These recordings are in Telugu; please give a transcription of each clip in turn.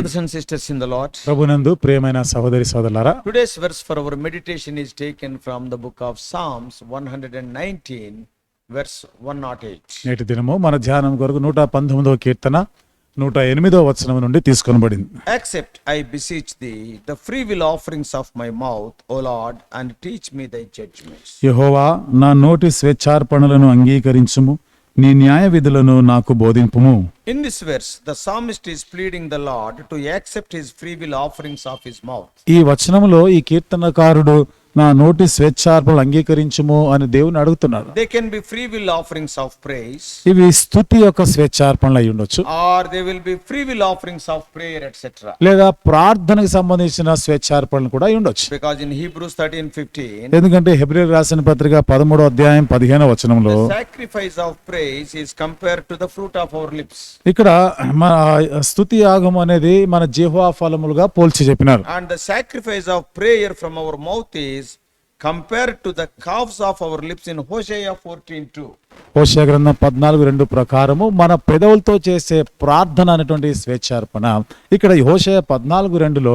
brothers and sisters in the Lord. ప్రభునందు ప్రియమైన సహోదరి సోదరులారా Today's verse for our meditation is taken from the book of Psalms 119, verse 108. నేటి దినము మన ధ్యానం కొరకు నూట పంతొమ్మిదవ కీర్తన నూట ఎనిమిదవ వచనం నుండి తీసుకొనబడింది Accept, I beseech thee, the free will offerings of my mouth, O Lord, and teach me thy judgments. యెహోవా నా నోటి స్వేచ్ఛార్పణలను అంగీకరించుము నీ న్యాయ విధులను నాకు బోధింపుము. In this verse the psalmist to accept his free of his mouth ఈ వచనంలో ఈ కీర్తనకారుడు నా నోటీస్ స్వేచ్ఛార్పణలు అంగీకరించము అని దేవుని అడుగుతున్నారు. They can be free will offerings of prayers ఇవి స్తుతి యొక్క స్వేచ్ఛార్పణలు అయి ఉండొచ్చు. Or they will be free will offerings of prayer etcetera లేదా ప్రార్థనకు సంబంధించిన స్వేచ్ఛార్పణలు కూడా ఉండొచ్చు. బికాజ్ ఇన్ హీబ్రూస్ 13:15 ఎందుకంటే హెబ్రీ రాసిన పత్రిక 13వ అధ్యాయం 15వ వచనంలో sacrifice of prayers is compare to the fruit of our lips ఇక్కడ మన స్తుతి యాగం అనేది మన జీహోవా ఫలములుగా పోల్చి చెప్పినారు. And the sacrifice of prayer from our mouth compared to the calves of our lips in Hosea 14 2. హోషయ గ్రంథం పద్నాలుగు రెండు ప్రకారము మన పెదవులతో చేసే ప్రార్థన అనేటువంటి స్వేచ్ఛార్పణ ఇక్కడ ఈ హోషయ పద్నాలుగు రెండులో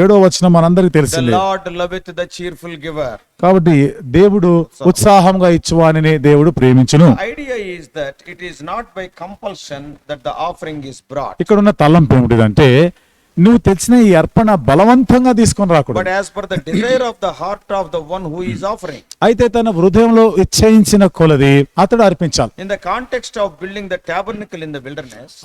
ఏడో వచ్చిన మనందరికి తెలిసింది. కాబట్టి దేవుడు ఉత్సాహంగా ఇచ్చువానినే దేవుడు ప్రేమించును. Idea is that it is not by compulsion that the offering is brought ఇక్కడ ఉన్న తలంపు ఏమిటి అంటే నువ్వు తెచ్చిన ఈ అర్పణ బలవంతంగా తీసుకొని రాకూడదు. అయితే తన హృదయంలో ఇచ్చయించిన కొలది అతడు అర్పించాలి. In the context of building the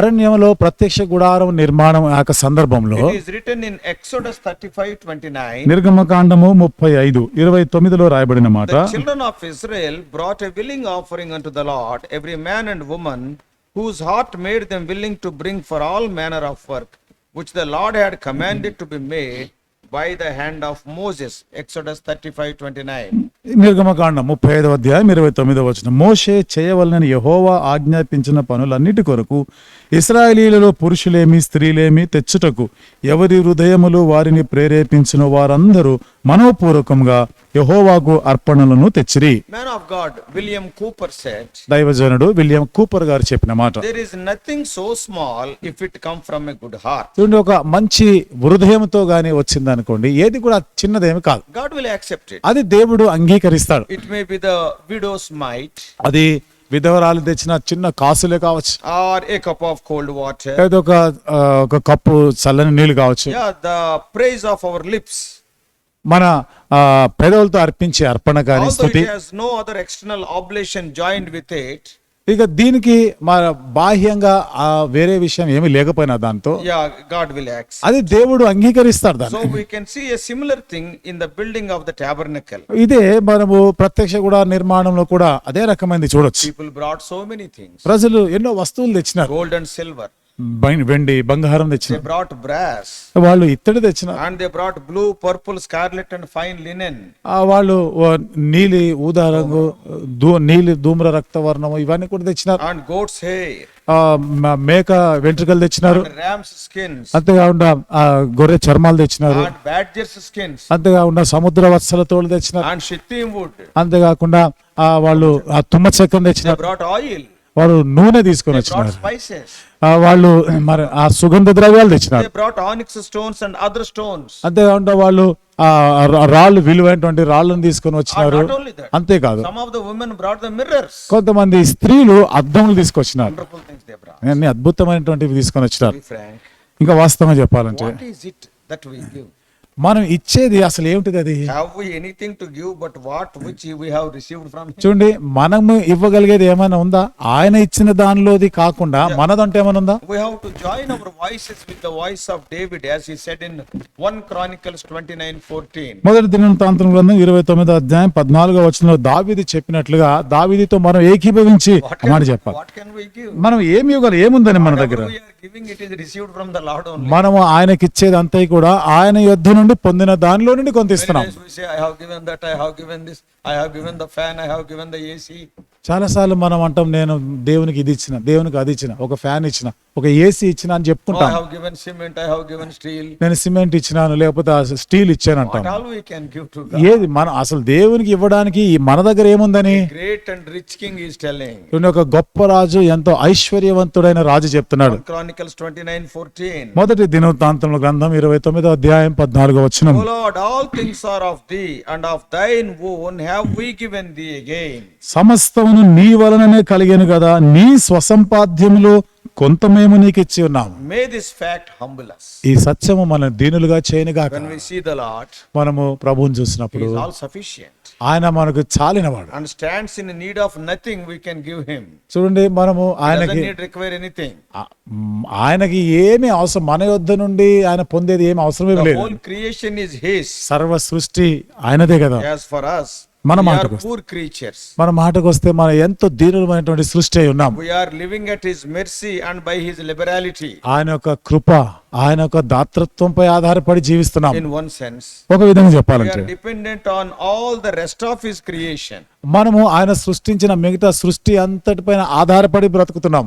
అరణ్యంలో ప్రత్యక్ష గుడారం నిర్మాణం యొక్క సందర్భంలో it is written in Exodus 35:29 నిర్గమకాండము 35 29 లో రాయబడిన మాట of Israel brought offering unto the Lord made bring for all manner which the Lord had commanded to be made by the hand of Moses. Exodus 35 29. నిర్గమకాండం ముప్పై ఐదవ అధ్యాయం ఇరవై తొమ్మిదవ వచనం మోషే చేయవలనని యహోవా ఆజ్ఞాపించిన పనులన్నిటి కొరకు ఇస్రాయేలీలలో పురుషులేమి స్త్రీలేమి తెచ్చుటకు ఎవరి హృదయములు వారిని ప్రేరేపించిన వారందరూ మనోపూర్వకంగా యహోవాకు అర్పణలను తెచ్చిరి. Man of God William Cowper set దైవజనుడు విలియం కూపర్ గారు చెప్పిన మాట. There is nothing so small if it come from a good heart చూడండి ఒక మంచి హృదయంతో గాని వచ్చింది అనుకోండి ఏది కూడా చిన్నదేమి కాదు. గాడ్ విల్ యాక్సెప్ట్ ఇట్ అది దేవుడు అంగీకరిస్తాడు. It may be the widow's mite అది విధవరాలు తెచ్చిన చిన్న కాసులే కావచ్చు. Or a cup of cold water ఏదో ఒక ఒక కప్పు చల్లని నీళ్ళు కావచ్చు. The praise of our lips మన పెదవులతో అర్పించే అర్పణ కానీ స్థుతి. Other external oblation joint with it ఇక దీనికి మన బాహ్యంగా ఆ వేరే విషయం ఏమి లేకపోయినా దాంతో. యా గాడ్ విల్ అది దేవుడు అంగీకరిస్తాడు దాన్ని. So we can similar thing in the building of the tabernacle ఇదే మనము ప్రత్యక్ష కూడా నిర్మాణంలో కూడా అదే రకమైనది చూడొచ్చు. People brought so many things ప్రజలు ఎన్నో వస్తువులు తెచ్చినారు. గోల్డ్ అండ్ సిల్వర్ వెండి బంగారం They తెచ్చినారు brought brass. వాళ్ళు ఇత్తడి తెచ్చినారు And they brought blue, purple, scarlet, and fine linen. ఆ వాళ్ళు ఓ నీలి ఊదా రంగు దూ నీలి ధూమ్ర రక్తవర్ణము ఇవన్నీ కూడా తెచ్చినారు And goat's hair. ఆ మ- మేక వెంట్రుకలు తెచ్చినారు And ram's skins. అంతేకాకుండా ఆ గొర్రె చర్మాలు తెచ్చినారు And badger's skins. అంతేకాకుండా సముద్ర వత్సల తోలు తెచ్చినారు And shittim wood. అంతేకాకుండా ఆ వాళ్ళు ఆ తుమ్మ చెక్కను They తెచ్చినారు brought oil. వారు నూనె తీసుకొని వచ్చినారు. వాళ్ళు మరి ఆ సుగంధ ద్రవ్యాలు తెచ్చినారు. అంతే కాకుండా వాళ్ళు ఆ రాళ్ళు విలువైనటువంటి రాళ్ళను తీసుకొని వచ్చినారు. అంతేకాదు. కొంతమంది స్త్రీలు అద్దములు తీసుకొచ్చినారు. అద్భుతమైనటువంటివి తీసుకొని వచ్చినారు. ఇంకా వాస్తవం చెప్పాలంటే మనం ఇచ్చేది అసలు ఏమిటిది అది? Anything to give but what which received from చూడండి మనము ఇవ్వగలిగేది ఏమైనా ఉందా? ఆయన ఇచ్చిన దానిలోది కాకుండా మనదంటే ఏమైనా ఉందా? We have to join our voice with the voice of David as he said in 1 Chronicles 29:14 మొదటి దినంతాంతం గ్రంథం 29వ అధ్యాయం 14వ వచనంలో దావిది చెప్పినట్లుగా దావిదితో మనం ఏకీభవించి మాట చెప్పాలి. మనం ఏమి ఇవ్వాలి ఏముందని మన దగ్గర? మనము ఆయనకి ఇచ్చేది అంతా కూడా ఆయన యుద్ధ నుండి పొందిన దానిలో నుండి కొంత ఇస్తున్నాం చాలాసార్లు మనం అంటాం నేను దేవునికి ఇది ఇచ్చిన దేవునికి అది ఇచ్చిన ఒక ఫ్యాన్ ఇచ్చిన ఒక ఏసీ ఇచ్చిన అని చెప్పుకుంటా. నేను సిమెంట్ ఇచ్చినాను లేకపోతే స్టీల్ ఇచ్చాను అంటాం. ఏది మన అసలు దేవునికి ఇవ్వడానికి మన దగ్గర ఏముందని? గ్రేట్ అండ్ రిచ్ కింగ్ ఒక గొప్ప రాజు ఎంతో ఐశ్వర్యవంతుడైన రాజు చెప్తున్నాడు. మొదటి దినవృత్తాంతంలో గ్రంథం ఇరవై తొమ్మిదో అధ్యాయం పద్నాలుగు వచ్చిన సమస్తం సర్వమును నీ వలననే కలిగాను కదా. నీ స్వసంపాద్యములో కొంత మేము నీకు ఇచ్చి ఉన్నాము మే దిస్ ఫ్యాక్ట్ హంబుల్ ఈ సత్యము మన దీనులుగా చేయనుగా వెన్ మనము ప్రభుని చూసినప్పుడు ఆల్ సఫిషియెంట్ ఆయన మనకు చాలినవాడు. And stands in need of nothing we can give చూడండి మనము ఆయనకి రిక్వైర్ ఎనీథింగ్ ఆయనకి ఏమి అవసరం? మన యొద్ద నుండి ఆయన పొందేది ఏమి అవసరం లేదు. క్రియేషన్ ఇస్ హిస్ సర్వ సృష్టి ఆయనదే కదా. యాస్ ఫర్ మన మాటకు పూర్ క్రీచర్స్ మన మాటకు వస్తే మనం ఎంతో దీనులమైనటువంటి సృష్టి అయి ఉన్నాం. We are living at his mercy and by his liberality ఆయన యొక్క కృప ఆయన యొక్క దాతృత్వంపై ఆధారపడి జీవిస్తున్నాం. ఇన్ వన్ సెన్స్ ఒక విధంగా చెప్పాలంటే dependent on all the rest of his creation మనము ఆయన సృష్టించిన మిగతా సృష్టి అంతటిపైన ఆధారపడి బ్రతుకుతున్నాం.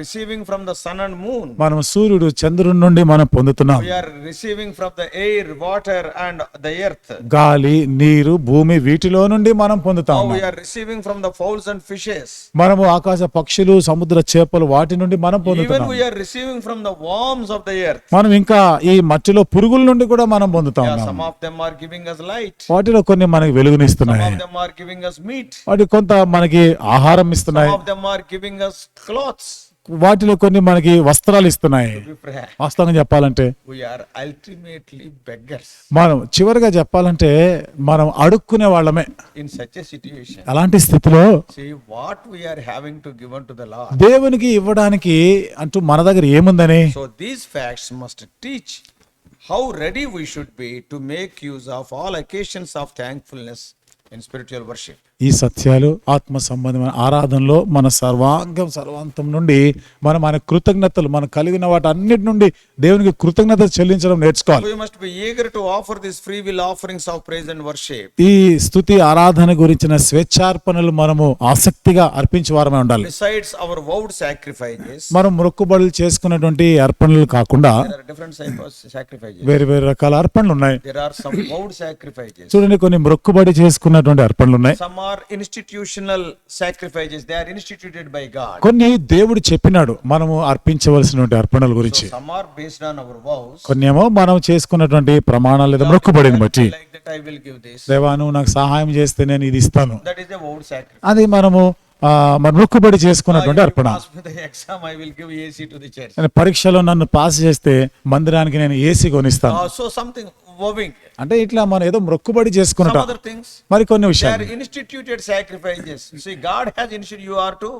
Receiving from sun and moon మనం సూర్యుడు చంద్రుడి నుండి మనం పొందుతున్నాం. Receiving from the air water and the earth గాలి నీరు భూమి వీటిలో నుండి మనం పొందుతాము receiving from the fowls and fishes మనము ఆకాశ పక్షులు సముద్ర చేపలు వాటి నుండి మనం పొందుతాము even receiving from the worms of the earth మనం ఇంకా ఈ మట్టిలో పురుగుల నుండి కూడా మనం పొందుతాం some of them are giving us light వాటిలో కొన్ని మనకి వెలుగునిస్తున్నాయి. Some of are giving us meat వాటి కొంత మనకి ఆహారం ఇస్తున్నాయి. Some of are giving us clothes వాటిలో కొన్ని మనకి వస్త్రాలు ఇస్తున్నాయి. వాస్తవంగా చెప్పాలంటే మనం చివరిగా చెప్పాలంటే మనం అడుక్కునే వాళ్ళమే. ఇన్ సిచ్యువేషన్ అలాంటి స్థితిలో what we are having to give to the దేవునికి ఇవ్వడానికి అంటూ మన దగ్గర ఏముందని? So these facts must teach how ready we should be to make use of all occasions of thankfulness ఈ సత్యాలు ఆత్మ సంబంధమైన ఆరాధనలో మన సర్వాంగం సర్వాంతం నుండి మనం ఆయన కృతజ్ఞతలు మనం కలిగిన వాటి అన్నిటి నుండి దేవునికి కృతజ్ఞతలు చెల్లించడం నేర్చుకోవాలి We must be eager to offer these free will offerings of praise and worship. ఈ స్థుతి ఆరాధన గురించిన స్వేచ్ఛార్పణలు మనము ఆసక్తిగా అర్పించే వారమే ఉండాలి Besides our vowed sacrifices, మనం మొక్కుబడులు చేసుకున్నటువంటి అర్పణలు కాకుండా there are different types of sacrifices. వేరు వేరు రకాల అర్పణలు ఉన్నాయి vowed sacrifices. చూడండి కొన్ని మొక్కుబడి ఉన్నటువంటి అర్పణలు ఉన్నాయి. కొన్ని దేవుడు చెప్పినాడు మనము అర్పించవలసిన అర్పణల గురించి. కొన్ని ఏమో మనం చేసుకున్నటువంటి ప్రమాణాలు లేదా మొక్కుబడిని బట్టి. దేవాను నాకు సహాయం చేస్తే నేను ఇది ఇస్తాను. అది మనము మరి మొక్కుబడి చేసుకున్నటువంటి అర్పణ. పరీక్షలో నన్ను పాస్ చేస్తే మందిరానికి నేను ఏసీ కొనిస్తాను. వోవింగ్ అంటే ఇట్లా మనం ఏదో మొక్కుబడి చేసుకున్నట అదర్ థింగ్స్ మరి కొన్ని విషయాలు. Instituted sacrifices see God has institute you are to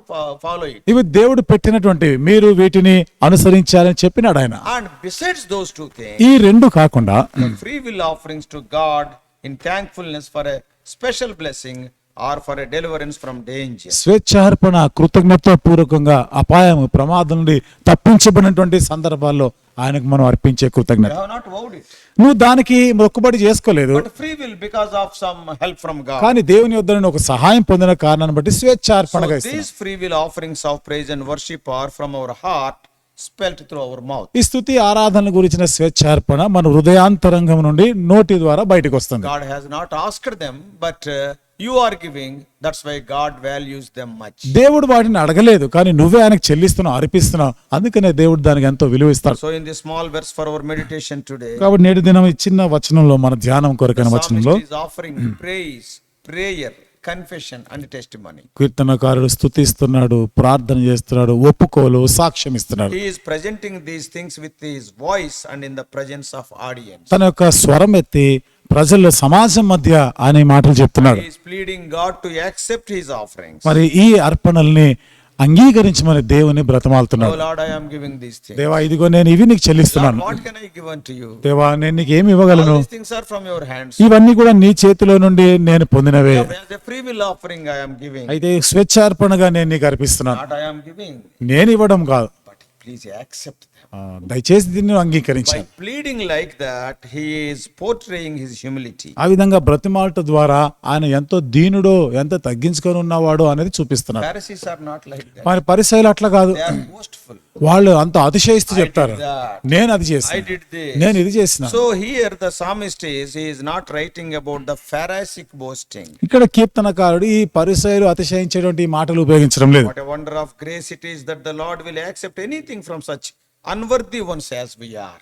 follow ఇవి దేవుడు పెట్టినటువంటి మీరు వీటిని అనుసరించాలని చెప్పినాడు ఆయన. అండ్ బిసైడ్స్ దోస్ టు ఈ రెండు కాకుండా free will offerings to God in thankfulness for special blessing or for a deliverance from danger స్వేచ్ఛార్పణ కృతజ్ఞత పూర్వకంగా అపాయం ప్రమాదం నుండి తప్పించబడినటువంటి సందర్భాల్లో ఆయనకు మనం అర్పించే కృతజ్ఞత. నువ్వు దానికి మొక్కుబడి చేసుకోలేదు. కానీ దేవుని వద్ద ఒక సహాయం పొందిన కారణాన్ని బట్టి స్వేచ్ఛ free will offerings of praise worship or from our heart ఈ స్థుతి ఆరాధన గురించిన స్వేచ్ఛార్పణ మన హృదయాంతరంగం నుండి నోటి ద్వారా బయటకు వస్తుంది. You are giving that's why God values them much దేవుడు వాటిని అడగలేదు కానీ నువ్వే ఆయనకు చెల్లిస్తున్నావు అర్పిస్తున్నావు. అందుకనే దేవుడు దానికి ఎంతో విలువ ఇస్తాడు. So in the small verse for our meditation today కాబట్టి నేటి దినం చిన్న వచనంలో మన ధ్యానం కొరకైన వచనంలో offering praise prayer confession and testimony కీర్తనకారుడు స్థుతిస్తున్నాడు ప్రార్థన చేస్తున్నాడు ఒప్పుకోలు సాక్ష్యం ఇస్తున్నాడు. He is presenting these things with his voice and in the presence of audience తన యొక్క స్వరం ఎత్తి ప్రజలు సమాజం మధ్య అనే మాటలు చెప్తున్నాడు. మరి ఈ అర్పణల్ని అంగీకరించమని దేవుని బ్రతమాలుతున్నాడు. దేవా ఇదిగో నేను ఇవి నీకు చెల్లిస్తున్నాను. నేను నీకు ఏమి ఇవ్వగలను? ఇవన్నీ కూడా నీ చేతిలో నుండి నేను పొందినవే. అయితే స్వేచ్ఛ అర్పణగా నేను నీకు అర్పిస్తున్నాను. నేను ఇవ్వడం కాదు. దయచేసి దీన్ని అంగీకరించాను pleading like that he portraying his humility ఆ విధంగా బ్రతిమాలట ద్వారా ఆయన ఎంతో దీనుడో ఎంత తగ్గించుకొని ఉన్నవాడో అనేది చూపిస్తున్నారు. ఫారిసీస్ ఆర్ అట్లా కాదు. వాళ్ళు అంత అతిశయిస్తూ చెప్తారు. నేను అది చేశాను నేను ఇది చేసిన. Not writing about the pharisaic boasting ఇక్కడ కీర్తనకారుడు ఈ పరిసయ్యులు అతిశయించేటువంటి మాటలు ఉపయోగించడం లేదు. Wonder of grace it Lord will accept anything from such unworthy one sauce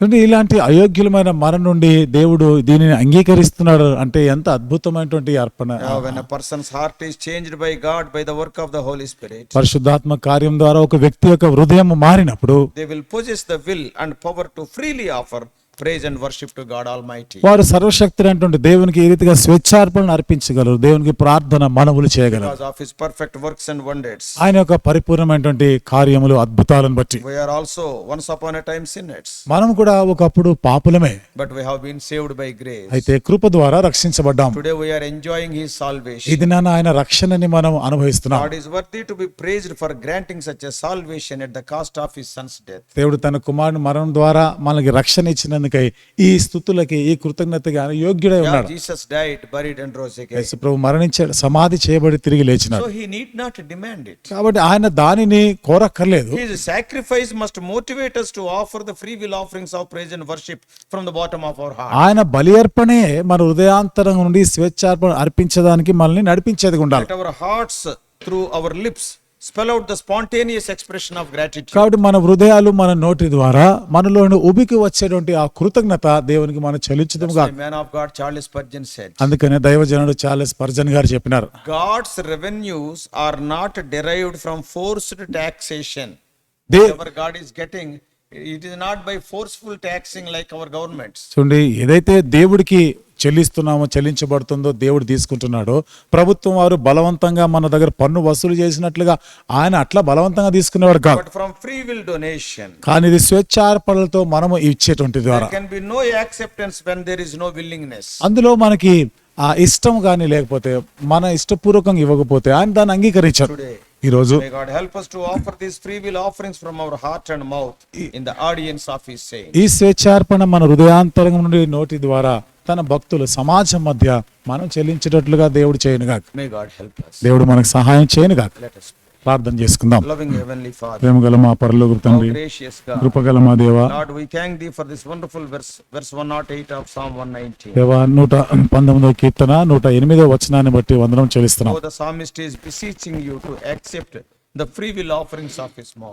అంటే ఇలాంటి అయోగ్యులమైన మరణం నుండి దేవుడు దీనిని అంగీకరిస్తున్నాడు అంటే ఎంత అద్భుతమైనటువంటి అర్పణ. When person's heart changed by God by the work of the Holy Spirit పరిశుద్ధాత్మ కార్యం ద్వారా ఒక వ్యక్తి యొక్క హృదయం మారినప్పుడు they will possess the will and power to freely offer praise and worship to God almighty వారు సర్వశక్తి అంటే దేవునికి ఏ రీతిగా స్వేచ్ఛార్పణ అర్పించగలరు దేవునికి ప్రార్థన మనవులు చేయగలరు. Of perfect works and one wonders ఆయన యొక్క పరిపూర్ణమైనటువంటి కార్యములు అద్భుతాలను బట్టి. We are also once upon a time sinners మనం కూడా ఒకప్పుడు పాపులమే. But we have saved by grace అయితే కృప ద్వారా రక్షించబడ్డాం. Today we are enjoying his salvation ఇది నాన్న ఆయన రక్షణని మనం అనుభవిస్తున్నాం. God is worthy to be for granting such salvation at the cost of his son's death దేవుడు తన కుమారుని మరణం ద్వారా మనకి రక్షణ ఇచ్చిన అందుకే ఈ స్థుతులకి ఈ కృతజ్ఞతగా అనుయోగ్యుడై ఉన్నాడు. జీసస్ ప్రభు మరణించాడు సమాధి చేయబడి తిరిగి లేచినాడు. సో హి కాబట్టి ఆయన దానిని కోరక్కర్లేదు. He sacrifice must motivate us offer free will offerings of worship from bottom of our heart ఆయన మన హృదయాంతరం నుండి స్వేచ్ఛార్పణ అర్పించడానికి మనల్ని నడిపించేది ఉండాలి. Hearts through lips spell out the spontaneous expression of gratitude కాబట్టి మన హృదయాలు మన నోటి ద్వారా మనలో ఉబికి వచ్చేటువంటి ఆ కృతజ్ఞత దేవునికి మనం చెల్లించడం man of God Charles Spurgeon said అందుకనే దైవ చార్లెస్ పర్జన్ గారు చెప్పినారు. God's revenues are not derived from forced taxation they were God is getting it is not by forceful taxing like our government చూడండి ఏదైతే దేవుడికి చెల్లిస్తున్నామో చెల్లించబడుతుందో దేవుడు తీసుకుంటున్నాడో ప్రభుత్వం వారు బలవంతంగా మన దగ్గర పన్ను వసూలు చేసినట్లుగా ఆయన అట్లా బలవంతంగా తీసుకునేవాడు కాదు from free will donation, కానీ ఇది స్వేచ్ఛార్పణలతో మనము ఇచ్చేటువంటి ద్వారా can be no acceptance when there is no willingness. అందులో మనకి ఆ ఇష్టం కానీ లేకపోతే మన ఇష్టపూర్వకంగా ఇవ్వకపోతే ఆయన దాన్ని అంగీకరించారు us to offer these free will offerings from our heart and mouth in the audience of His saints. ఈ స్వేచ్ఛార్పణ మన హృదయాంతరంగం నుండి నోటి ద్వారా తన భక్తులు సమాజం మధ్య మనం చెల్లించేటట్లుగా దేవుడు చేయనుగాక. దేవుడు మనకు సహాయం చేయనుగాక. ప్రార్థన చేసుకుందాం ప్రేమగల మా పరలోక తండ్రి. కృపగల మా దేవ Lord, we thank Thee for this wonderful verse, verse 108 of Psalm 119. దేవ నూట పంతొమ్మిదవ కీర్తన నూట ఎనిమిదవ వచనాన్ని బట్టి వందనం చెల్లిస్తున్నాం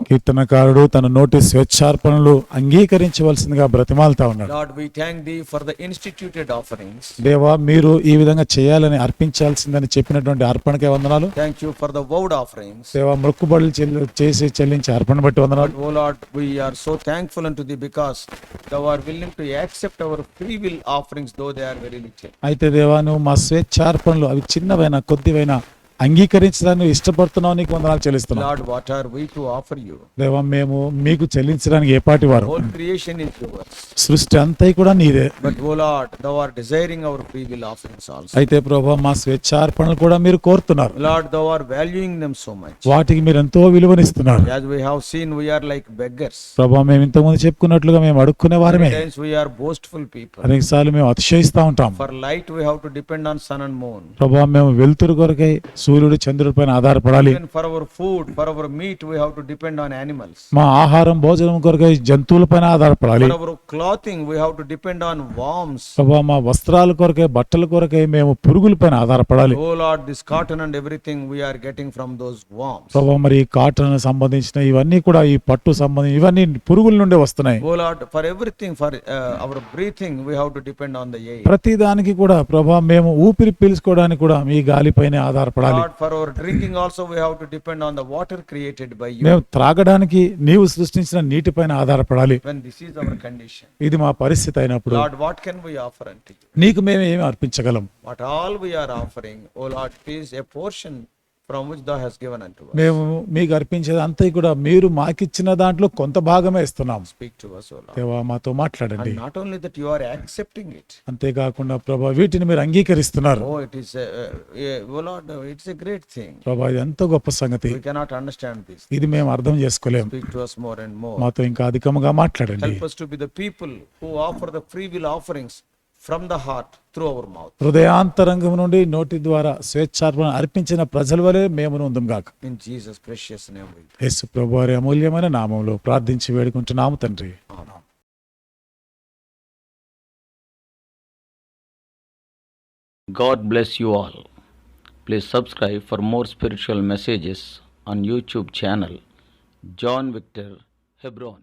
కీర్తనకారుడు తన నోటి స్వేచ్ఛార్పణలు అంగీకరించవలసిందిగా బ్రతిమాలతా ఉన్నాడు. దేవా మీరు ఈ విధంగా చేయాలని అర్పించాల్సిందని చెప్పినటువంటి అర్పణకే వందనాలు. Thank you for vowed offerings దేవా మృక్కుబడులు చేసి చెల్లించే అర్పణ బట్టి వందనాలు. O Lord we are so thankful and the because they are willing to accept our free will offerings though they are very little అయితే దేవా నువ్వు మా స్వేచ్ఛార్పణలు అవి చిన్నవైనా కొద్దివైనా అంగీకరించడానికి ఇష్టపడుతున్నావు నీకు వందనాలు Lord, what are we to offer you? దేవా మేము మీకు చెల్లించడానికి ఏ పాటి వారు creation is yours. సృష్టి అంతా కూడా నీదే But, O Lord, Thou art desiring our free will offerings also. అయితే ప్రభా మా స్వేచ్ఛార్పణలు కూడా మీరు కోరుతున్నారు Lord, Thou art valuing them so much. వాటికి మీరు ఎంతో విలువనిస్తున్నారు As we have seen, we are like beggars. ప్రభా మేము ఇంతకుముందు చెప్పుకున్నట్లుగా మేము అడుక్కునే వారమే times we are boastful people. అనేకసార్లు మేము అతిశయిస్తా ఉంటాం For light, we have to depend on sun and moon. ప్రభా మేము వెలుతురు కొరకై సూర్యుడు చంద్రుడి పైన ఆధారపడాలి. Meat to depend on animals మా ఆహారం భోజనం కొరకు జంతువులపైన ఆధారపడాలి. Clothing to depend on worms మా వస్త్రాల కొరకే బట్టల కొరకే మేము పురుగుల పైన ఆధారపడాలి. This cotton and everything are getting from those worms ప్రభా మరి కాటన్ సంబంధించిన ఇవన్నీ కూడా ఈ పట్టు సంబంధించి ఇవన్నీ పురుగుల నుండి వస్తున్నాయి. For everything for our breathing we have to depend on ప్రతి దానికి కూడా ప్రభా మేము ఊపిరి పీల్చుకోవడానికి కూడా మీ గాలిపైనే ఆధారపడాలి. Lord, for our drinking also, we have to depend on the water created by you. మేము త్రాగడానికి నీవు సృష్టించిన నీటిపైన ఆధారపడాలి When this is our condition. ఇది మా పరిస్థితి అయినప్పుడు Lord, what can we offer unto you? నీకు మేము ఏమి అర్పించగలం What all we are offering, O Lord, it is a portion మేము మీకు అర్పించేది అంతా కూడా మీరు మాకిచ్చిన దాంట్లో కొంత భాగమే ఇస్తున్నాం. మాతో మాట్లాడండి. Not only that you accepting it అంతే కాకుండా ప్రభా వీటిని మీరు అంగీకరిస్తున్నారు. ఓ it is O Lord thing ప్రభా ఎంత గొప్ప సంగతి. కెనాట్ అండర్స్టాండ్ దిస్ ఇది మేము అర్థం చేసుకోలేము స్పీక్ టు us మోర్ మాతో ఇంకా అధికంగా మాట్లాడండి. Help us be people offer free will offerings from the heart through our mouth. హృదయాంతరంగం నుండి నోటి ద్వారా స్వేచ్ఛార్పణ అర్పించిన ప్రజల వలె మేము ఉందాం గాక In Jesus' precious name we pray. యేసు ప్రభు వారి అమూల్యమైన నామంలో ప్రార్థించి వేడుకుంటున్నాము తండ్రి Amen. God bless you all. Please subscribe for more spiritual messages on YouTube channel John Victor Hebron.